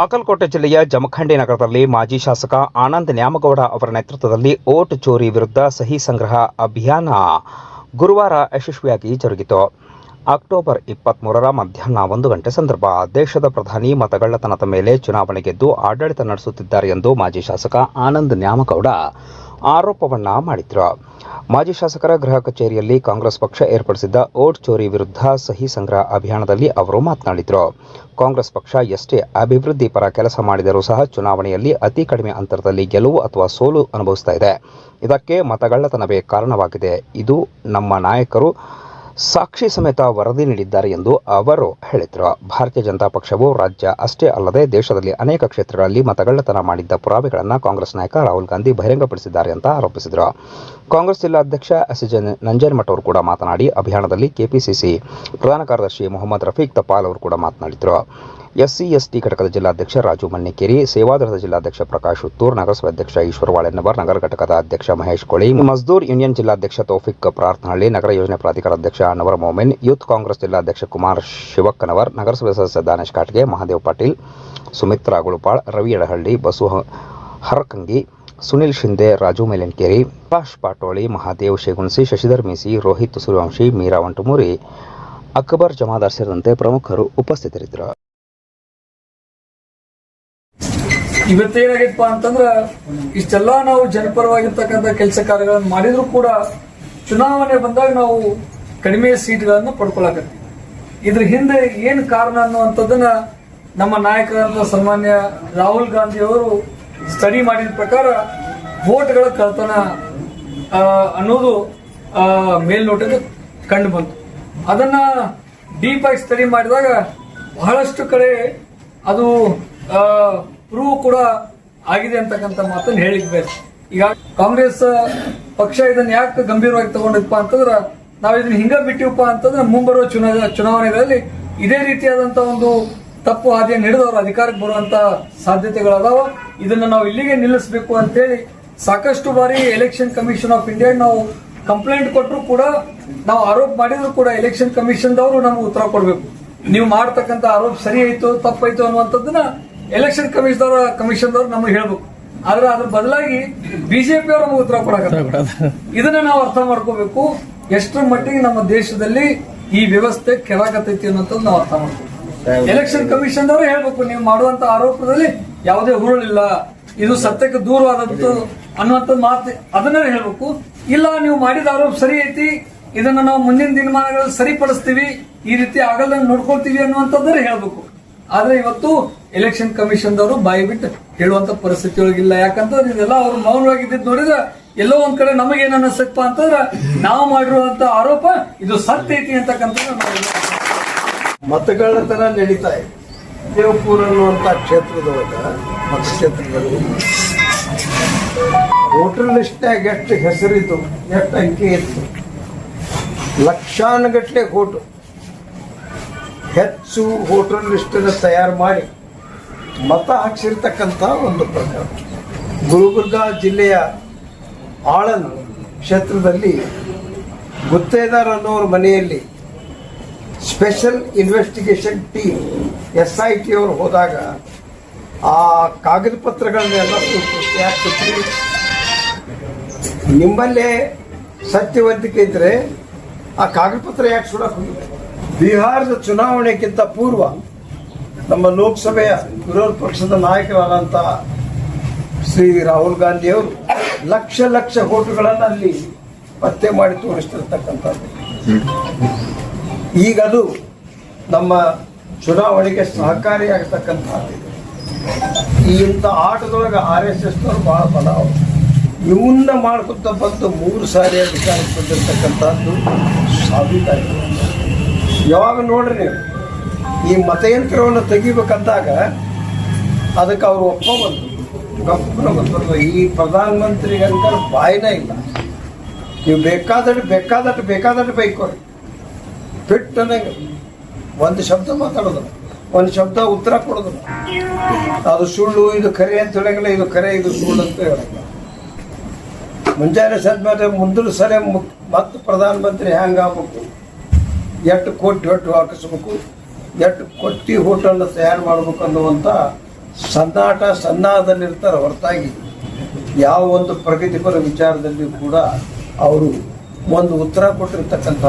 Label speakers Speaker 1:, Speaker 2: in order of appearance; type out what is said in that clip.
Speaker 1: ಬಾಗಲಕೋಟೆ ಜಿಲ್ಲೆಯ ಜಮಖಂಡಿ ನಗರದಲ್ಲಿ ಮಾಜಿ ಶಾಸಕ ಆನಂದ್ ನ್ಯಾಮಗೌಡ ಅವರ ನೇತೃತ್ವದಲ್ಲಿ ಓಟ್ ಚೋರಿ ವಿರುದ್ಧ ಸಹಿ ಸಂಗ್ರಹ ಅಭಿಯಾನ ಗುರುವಾರ ಯಶಸ್ವಿಯಾಗಿ ಜರುಗಿತು. ಅಕ್ಟೋಬರ್ ಇಪ್ಪತ್ಮೂರರ ಮಧ್ಯಾಹ್ನ ಒಂದು ಗಂಟೆ ಸಂದರ್ಭ ದೇಶದ ಪ್ರಧಾನಿ ಮತಗಳ್ಳತನದ ಮೇಲೆ ಚುನಾವಣೆ ಗೆದ್ದು ಆಡಳಿತ ನಡೆಸುತ್ತಿದ್ದಾರೆ ಎಂದು ಮಾಜಿ ಶಾಸಕ ಆನಂದ್ ನ್ಯಾಮಗೌಡ ಆರೋಪವನ್ನ ಮಾಡಿದ್ರು. ಮಾಜಿ ಶಾಸಕರ ಗೃಹ ಕಚೇರಿಯಲ್ಲಿ ಕಾಂಗ್ರೆಸ್ ಪಕ್ಷ ಏರ್ಪಡಿಸಿದ್ದ ಓಟ್ ಚೋರಿ ವಿರುದ್ಧ ಸಹಿ ಸಂಗ್ರಹ ಅಭಿಯಾನದಲ್ಲಿ ಅವರು ಮಾತನಾಡಿದರು. ಕಾಂಗ್ರೆಸ್ ಪಕ್ಷ ಎಷ್ಟೇ ಅಭಿವೃದ್ಧಿ ಪರ ಕೆಲಸ ಮಾಡಿದರೂ ಸಹ ಚುನಾವಣೆಯಲ್ಲಿ ಅತಿ ಕಡಿಮೆ ಅಂತರದಲ್ಲಿ ಗೆಲುವು ಅಥವಾ ಸೋಲು ಅನುಭವಿಸ್ತಾ ಇದೆ. ಇದಕ್ಕೆ ಮತಗಳ್ಳತನವೇ ಕಾರಣವಾಗಿದೆ. ಇದು ನಮ್ಮ ನಾಯಕರು ಸಾಕ್ಷಿ ಸಮೇತ ವರದಿ ನೀಡಿದ್ದಾರೆ ಎಂದು ಅವರು ಹೇಳಿದರು. ಭಾರತೀಯ ಜನತಾ ಪಕ್ಷವು ರಾಜ್ಯ ಅಷ್ಟೇ ಅಲ್ಲದೆ ದೇಶದಲ್ಲಿ ಅನೇಕ ಕ್ಷೇತ್ರಗಳಲ್ಲಿ ಮತಗಳ್ಳತನ ಮಾಡಿದ್ದ ಪುರಾವೆಗಳನ್ನು ಕಾಂಗ್ರೆಸ್ ನಾಯಕ ರಾಹುಲ್ ಗಾಂಧಿ ಬಹಿರಂಗಪಡಿಸಿದ್ದಾರೆ ಅಂತ ಆರೋಪಿಸಿದರು. ಕಾಂಗ್ರೆಸ್ ಜಿಲ್ಲಾಧ್ಯಕ್ಷ ಎಸ್ ಜೆ ನಂಜನಮಠ ಅವರು ಕೂಡ ಮಾತನಾಡಿ, ಅಭಿಯಾನದಲ್ಲಿ ಕೆಪಿಸಿಸಿ ಪ್ರಧಾನ ಕಾರ್ಯದರ್ಶಿ ಮೊಹಮ್ಮದ್ ರಫೀಕ್ ತಪಾಲ್ ಅವರು ಕೂಡ ಮಾತನಾಡಿದರು. ಎಸ್ಸಿ ಎಸ್ಟಿ ಘಟಕದ ಜಿಲ್ಲಾಧ್ಯಕ್ಷ ರಾಜು ಮಣ್ಣಿಕೇರಿ ಸೇವಾದಳದ ಜಿಲ್ಲಾಧ್ಯಕ್ಷ ಪ್ರಕಾಶ್ ಹುತ್ತೂರ್, ನಗರಸಭೆ ಅಧ್ಯಕ್ಷ ಈಶ್ವರ ವಾಳೆನ್ನವರ್ ನಗರ ಘಟಕದ ಅಧ್ಯಕ್ಷ ಮಹೇಶ್ ಕೊಳಿ, ಮಜ್ದೂರ್ ಯೂನಿಯನ್ ಜಿಲ್ಲಾಧ್ಯಕ್ಷ ತೌಫಿಕ್ ಪ್ರಾರ್ಥನಹಳ್ಳಿ, ನಗರ ಯೋಜನೆ ಪ್ರಾಧಿಕಾರ ಅಧ್ಯಕ್ಷ ಅನವರ್ ಮೊಮಿನ್, ಯೂತ್ ಕಾಂಗ್ರೆಸ್ ಜಿಲ್ಲಾಧ್ಯಕ್ಷ ಕುಮಾರ್ ಶಿವಕ್ಕನವರ್, ನಗರಸಭೆ ಸದಸ್ಯ ದಾನೇಶ್ ಕಾಟ್ಗೆ, ಮಹಾದೇವ್ ಪಾಟೀಲ್, ಸುಮಿತ್ರಾ ಗುಳುಪಾಳ್, ರವಿ ಯಡಹಳ್ಳಿ ಬಸು ಹರಕಂಗಿ, ಸುನಿಲ್ ಶಿಂದೆ ರಾಜು ಮೇಲನ್ಕೇರಿ, ಪ್ರಕಾಶ್ ಪಾಟೋಳಿ, ಮಹಾದೇವ್ ಶೇಗುಣಸಿ, ಶಶಿಧರ್ ಮೀಸಿ, ರೋಹಿತ್ ಸೂರ್ಯವಂಶಿ, ಮೀರಾ ವಂಟಮೂರಿ ಅಕ್ಬರ್ ಜಮಾದಾರ್ ಸೇರಿದಂತೆ ಪ್ರಮುಖರು ಉಪಸ್ಥಿತರಿದ್ದರು.
Speaker 2: ಇವತ್ತೇನಾಗೈತಪ್ಪ ಅಂತಂದ್ರ ಇಷ್ಟೆಲ್ಲಾ ನಾವು ಜನಪರವಾಗಿರ್ತಕ್ಕಂಥ ಕೆಲಸ ಕಾರ್ಯಗಳನ್ನು ಮಾಡಿದ್ರು ಕೂಡ ಚುನಾವಣೆ ಬಂದಾಗ ನಾವು ಕಡಿಮೆ ಸೀಟ್ಗಳನ್ನು ಪಡ್ಕೊಳಕತ್ತೀವಿ. ಇದ್ರ ಹಿಂದೆ ಏನು ಕಾರಣ ಅನ್ನುವಂಥದ್ದನ್ನ ನಮ್ಮ ನಾಯಕರಾದ ಸನ್ಮಾನ್ಯ ರಾಹುಲ್ ಗಾಂಧಿ ಅವರು ಸ್ಟಡಿ ಮಾಡಿದ ಪ್ರಕಾರ ವೋಟ್ಗಳ ಕಳ್ತನ ಅನ್ನೋದು ಮೇಲ್ನೋಟದ ಕಂಡು ಬಂತು. ಅದನ್ನ ಡೀಪ್ ಆಗಿ ಸ್ಟಡಿ ಮಾಡಿದಾಗ ಬಹಳಷ್ಟು ಕಡೆ ಅದು ಪ್ರೂವ್ ಕೂಡ ಆಗಿದೆ ಅಂತಕ್ಕಂಥ ಮಾತನ್ನು ಹೇಳಿಕ್ ಬೇಕು ಈಗ ಕಾಂಗ್ರೆಸ್, ಪಕ್ಷ ಇದನ್ನ ಯಾಕೆ ಗಂಭೀರವಾಗಿ ತಗೊಂಡಿಪ್ಪ ಅಂತಂದ್ರೆ, ನಾವ್ ಇದನ್ನ ಹಿಂಗ ಬಿಟ್ಟಿವಪ್ಪ ಅಂತಂದ್ರೆ ಮುಂಬರುವ ಚುನಾವ, ಚುನಾವಣೆಗಳಲ್ಲಿ ಇದೇ ರೀತಿಯಾದಂತ ಒಂದು ತಪ್ಪು ಹಾದಿಯನ್ನು ಹಿಡಿದವರು ಅಧಿಕಾರಕ್ಕೆ ಬರುವಂತ ಸಾಧ್ಯತೆಗಳದಾವ. ಇದನ್ನ ನಾವು ಇಲ್ಲಿಗೆ ನಿಲ್ಲಿಸಬೇಕು ಅಂತೇಳಿ ಸಾಕಷ್ಟು ಬಾರಿ ಎಲೆಕ್ಷನ್ ಕಮಿಷನ್ ಆಫ್ ಇಂಡಿಯಾ ನಾವು ಕಂಪ್ಲೇಂಟ್ ಕೊಟ್ಟರು ಕೂಡ, ನಾವು ಆರೋಪ ಮಾಡಿದ್ರು ಕೂಡ ಎಲೆಕ್ಷನ್ ಕಮಿಷನ್ ದವರು ನಮ್ಗೆ ಉತ್ತರ ಕೊಡಬೇಕು. ನೀವು ಮಾಡ್ತಕ್ಕಂಥ ಆರೋಪ ಸರಿ ಆಯ್ತು, ತಪ್ಪಾಯ್ತು ಅನ್ನುವಂಥದ್ದನ್ನ ಎಲೆಕ್ಷನ್ ಕಮಿಷನ್ ದವರ ಕಮಿಷನ್ ದವ್ರು ನಮಗೆ ಹೇಳ್ಬೇಕು. ಆದ್ರೆ ಅದ್ರ ಬದಲಾಗಿ ಬಿಜೆಪಿ ಅವರು ನಮಗೆ ಉತ್ತರ ಕೊಡಕ ಇದನ್ನ ನಾವು ಅರ್ಥ ಮಾಡ್ಕೋಬೇಕು. ಎಷ್ಟರ ಮಟ್ಟಿಗೆ ನಮ್ಮ ದೇಶದಲ್ಲಿ ಈ ವ್ಯವಸ್ಥೆ ಕೆಳಗತೈತಿ ಅನ್ನೋದನ್ನ ನಾವು ಅರ್ಥ ಮಾಡ್ಕೋಬೇಕು. ಎಲೆಕ್ಷನ್ ಕಮಿಷನ್ ಅವರು ಹೇಳ್ಬೇಕು ನೀವು ಮಾಡುವಂತ ಆರೋಪದಲ್ಲಿ ಯಾವುದೇ ಹುರುಳಿಲ್ಲ. ಇದು ಸತ್ಯಕ್ಕೆ ದೂರವಾದದ್ದು ಅನ್ನುವಂಥ ಮಾತು ಅದನ್ನೇ ಹೇಳ್ಬೇಕು. ಇಲ್ಲ ನೀವು ಮಾಡಿದ ಆರೋಪ ಸರಿ ಐತಿ. ಇದನ್ನ ನಾವು ಮುಂದಿನ ದಿನಮಾನಗಳಲ್ಲಿ ಸರಿಪಡಿಸ್ತೀವಿ. ಈ ರೀತಿ ಆಗಲ್ಲ ನೋಡ್ಕೊಳ್ತೀವಿ ಅನ್ನುವಂಥದ್ದನ್ನ ಹೇಳ್ಬೇಕು. ಆದ್ರೆ ಇವತ್ತು ಎಲೆಕ್ಷನ್ ಕಮಿಷನ್ ದವರು ಬಾಯಿ ಬಿಟ್ಟು ಹೇಳುವಂತ ಪರಿಸ್ಥಿತಿ ಒಳಗಿಲ್ಲ. ಯಾಕಂತಂದ್ರೆ ಇದೆಲ್ಲ ಅವ್ರು ಮೌನವಾಗಿದ್ದು ನೋಡಿದ್ರೆ ಎಲ್ಲೋ ಒಂದ್ ಕಡೆ ನಮಗೇನ್ ಅನಿಸಪ್ಪ ಅಂತಂದ್ರೆ ನಾವು ಮಾಡಿರುವಂತ ಆರೋಪ ಇದು ಸತ್ಯ ಐತಿ ಅಂತಕ್ಕಂಥದ್ದು ನಾವು
Speaker 3: ಮತಗಳ್ಳತನ ನಡೀತಾ ಇದೆ. ದೇವಪುರ ಅನ್ನುವಂಥ ಕ್ಷೇತ್ರದೊಳಗ ಮತಕ್ಷೇತ್ರದಲ್ಲಿ ವೋಟರ್ ಲಿಸ್ಟ್ನಾಗ ಎಷ್ಟು ಹೆಸರಿತ್ತು, ಎಷ್ಟು ಅಂಕಿ ಇತ್ತು? ಲಕ್ಷಾನುಗಟ್ಟಲೆ ಓಟು ಹೆಚ್ಚು ವೋಟರ್ ಲಿಸ್ಟನ್ನು ತಯಾರು ಮಾಡಿ ಮತ ಹಾಕ್ಸಿರ್ತಕ್ಕಂಥ ಒಂದು ಪ್ರಕರಣ ಗುಲ್ಬರ್ಗ ಜಿಲ್ಲೆಯ ಆಳನ್ ಕ್ಷೇತ್ರದಲ್ಲಿ ಗುತ್ತೇದಾರ್ ಅನ್ನೋರ ಮನೆಯಲ್ಲಿ special investigation team S I T ಅವರು ಹೋದಾಗ ಆ ಕಾಗದ ಪತ್ರಗಳನ್ನೆಲ್ಲ ನಿಮ್ಮಲ್ಲೇ ಸತ್ಯವಂತಿಕೆ ಇದ್ರೆ ಆ ಕಾಗದ ಪತ್ರ ಯಾಕೆ ಸುಡಕ್ಕೆ ಹೋಗಿದೆ ಬಿಹಾರದ ಚುನಾವಣೆಗಿಂತ ಪೂರ್ವ ನಮ್ಮ ಲೋಕಸಭೆಯ ವಿರೋಧ ಪಕ್ಷದ ನಾಯಕರಾದಂಥ ಶ್ರೀ ರಾಹುಲ್ ಗಾಂಧಿಯವರು ಲಕ್ಷ ಲಕ್ಷ ಓಟುಗಳನ್ನು ಅಲ್ಲಿ ಪತ್ತೆ ಮಾಡಿ ತೋರಿಸ್ತಿರ್ತಕ್ಕಂಥದ್ದು. ಈಗ ಅದು ನಮ್ಮ ಚುನಾವಣೆಗೆ ಸಹಕಾರಿಯಾಗತಕ್ಕಂಥದ್ದು. ಈ ಇಂಥ ಆಟದೊಳಗೆ ಆರ್ ಎಸ್ ಎಸ್ನವ್ರು ಭಾಳ ಬಲ ಇವನ್ನ ಮಾಡ್ಕೊತ ಬಂದು ಮೂರು ಸಾರಿ ಅಧಿಕಾರಕ್ಕೆ ಬಂದಿರತಕ್ಕಂಥದ್ದು ಸಾಬೀತಾಗಿದೆ. ಯಾವಾಗ ನೋಡ್ರಿ? ನೀವು ಈ ಮತಯಂತ್ರವನ್ನು ತೆಗಿಬೇಕಂದಾಗ ಅದಕ್ಕೆ ಅವರು ಒಪ್ಪ ಬಂದರು ಗಪ್ಪನ ಬಂದರು ಈ ಪ್ರಧಾನಮಂತ್ರಿಗಂತ ಬಾಯಿನೇ ಇಲ್ಲ. ನೀವು ಬೇಕಾದಟ್ಟು ಬೇಕಾದಟ್ಟು ಬೇಕಾದಟ್ಟು ಬೈಕೋರಿ. ಫಿಟ್ ಅನ್ನಂಗೆ ಒಂದು ಶಬ್ದ ಮಾತಾಡೋದು. ಒಂದು ಶಬ್ದ ಉತ್ತರ ಕೊಡೋದು. ಅದು ಸುಳ್ಳು, ಇದು ಕರೆ ಅಂತ ಹೇಳಂಗಿಲ್ಲ, ಇದು ಕರೆ, ಇದು ಸುಳ್ಳು ಅಂತ ಹೇಳಂಗಿಲ್ಲ. ಮುಂಜಾನೆ ಸದ್ಮೇಲೆ ಮುಂದಿನ ಸರಿ ಮತ್ತೆ ಪ್ರಧಾನಮಂತ್ರಿ ಹ್ಯಾಂಗ ಆಗ್ಬೇಕು ಎಷ್ಟು ಕೋಟಿ ಹೊಟ್ಟು ಹಾಕಿಸ್ಬೇಕು? ಎಷ್ಟು ಕೊಟ್ಟಿ ಹೋಟೆಲ್ ತಯಾರು ಮಾಡ್ಬೇಕು ಅನ್ನುವಂಥ ಸನ್ನಾಟ ಸನ್ನಾಹದಲ್ಲಿರ್ತಾರೆ ಹೊರತಾಗಿ. ಯಾವ ಒಂದು ಪ್ರಗತಿಪರ ವಿಚಾರದಲ್ಲಿ ಕೂಡ ಅವರು ಒಂದು ಉತ್ತರ ಕೊಟ್ಟಿರ್ತಕ್ಕಂಥ